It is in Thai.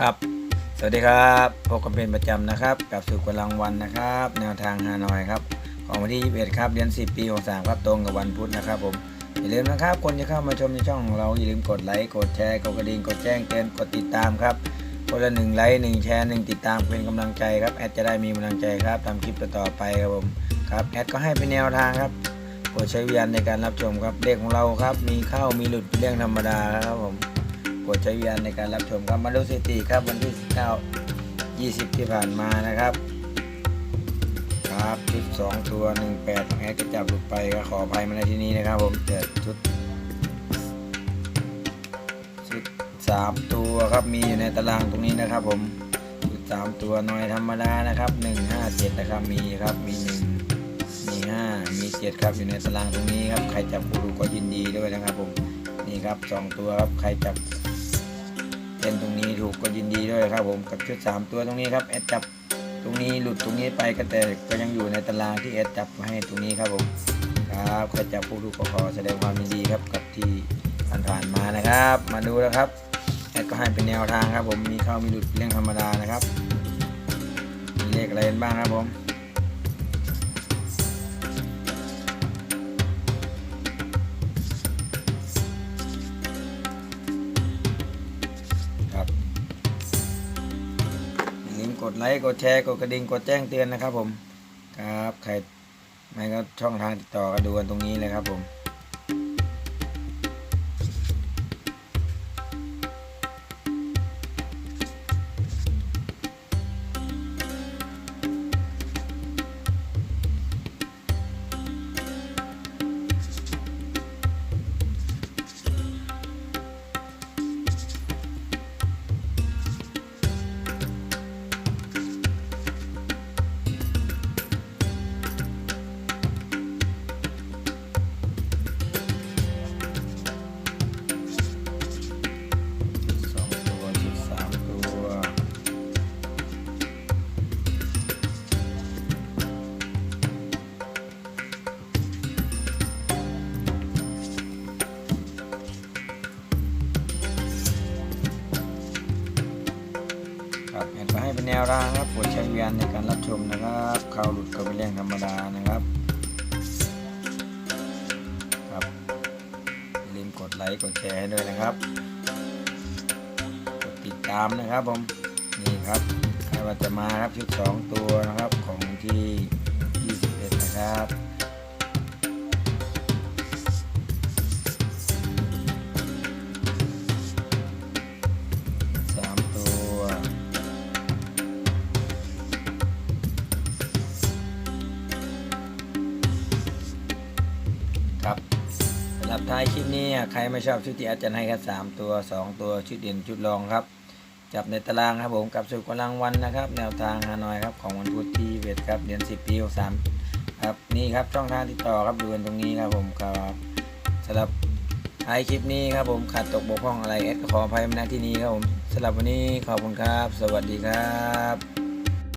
ครับ สวัสดีครับพบกันเป็นประจำนะครับ กับสู่กำลังวันนะครับ แนวทางฮานอยครับ ของวันที่21ครับเดือน10 ปี63ครับตรงกับวันพุธนะครับผมอย่าลืมนะครับ คนที่เข้ามาชมในช่องของเราอย่าลืมกดไลค์กดแชร์กดกระดิ่งกดแจ้งเตือนกดติดตามครับคนละหนึ่งไลค์หนึ่งแชร์หนึ่งติดตามเป็นกำลังใจครับแอดจะได้มีกำลังใจครับทำคลิปต่อไปครับผมครับแอดก็ให้เป็นแนวทางครับโปรดใช้วิญญาณในการรับชมครับเลขของเราครับ มีเข้ามีหลุดเป็นเรื่องธรรมดาครับผม ดใช้วิญญาณในการรับชมครับมาดูสถิติครับวันที่19 20 ที่ผ่านมานะครับ ครับชุด2ตัว 18ของแอดก็จับหลุดไปก็ขออภัยมาในที่นี้นะครับ ผมแต่ชุดชุด3ตัวครับมีอยู่ในตารางตรงนี้นะครับ ผมชุด3ตัวหน่อยธรรมดานะครับ1 5 7นะครับมีครับมี1มี5มี7ครับอยู่ในตารางตรงนี้ครับใครจับผู้ถูก็ยินดีด้วยนะครับผมนี่ครับ 2 ตัวครับ ใครจับ ยินดีด้วยครับผมกับชุด 3 ตัวตรงนี้ครับแอดจับตรงนี้หลุดตรงนี้ไปก็แต่ก็ยังอยู่ในตารางที่แอดจับมาให้ตรงนี้ครับผมครับใครจับผู้ถูกก็ขอแสดงความยินดีครับกับที่ผ่านๆมานะครับ มาดูแล้วครับแอดก็ให้เป็นแนวทางครับผมมีเข้ามีหลุดเป็นเรื่องธรรมดานะครับมีเลขอะไรบ้างครับผม ดไลค์กดแชร์กดกระดิ่งกดแจ้งเตือนนะครับผมครับใครไม่ก็ช่องทางติดต่อก็ดูกันตรงนี้เลยครับผม ครับแอดก็ให้เป็นแนวทางครับโปรดใช้วิญญาณในการรับชมนะครับเข้าหลุดก็เป็นเรื่องธรรมดานะครับครับลืมกดไลค์กดแชร์ให้ด้วยนะครับกดติดตามนะครับผมนี่ครับใครว่าจะมาครับชุด2ตัวนะครับของที่21นะครับ สำหรับท้ายคลิปนี้ใครไม่ชอบชุดที่อาจารย์ให้แค่สามตัวสองตัวชุดเด่นชุดรองครับ จับในตารางครับผมกับสุดกำลังวันนะครับ แนวทางฮานอยครับของวันพุธที่เวทครับเดือนสิบปีหกสามครับนี่ครับช่องทางติดต่อครับดูกันตรงนี้ครับผมครับสำหรับท้ายคลิปนี้ครับผมขาดตกบกพร่องอะไรเอสขออภัยมาณที่นี้ครับผมสำหรับวันนี้ขอบคุณครับ สวัสดีครับ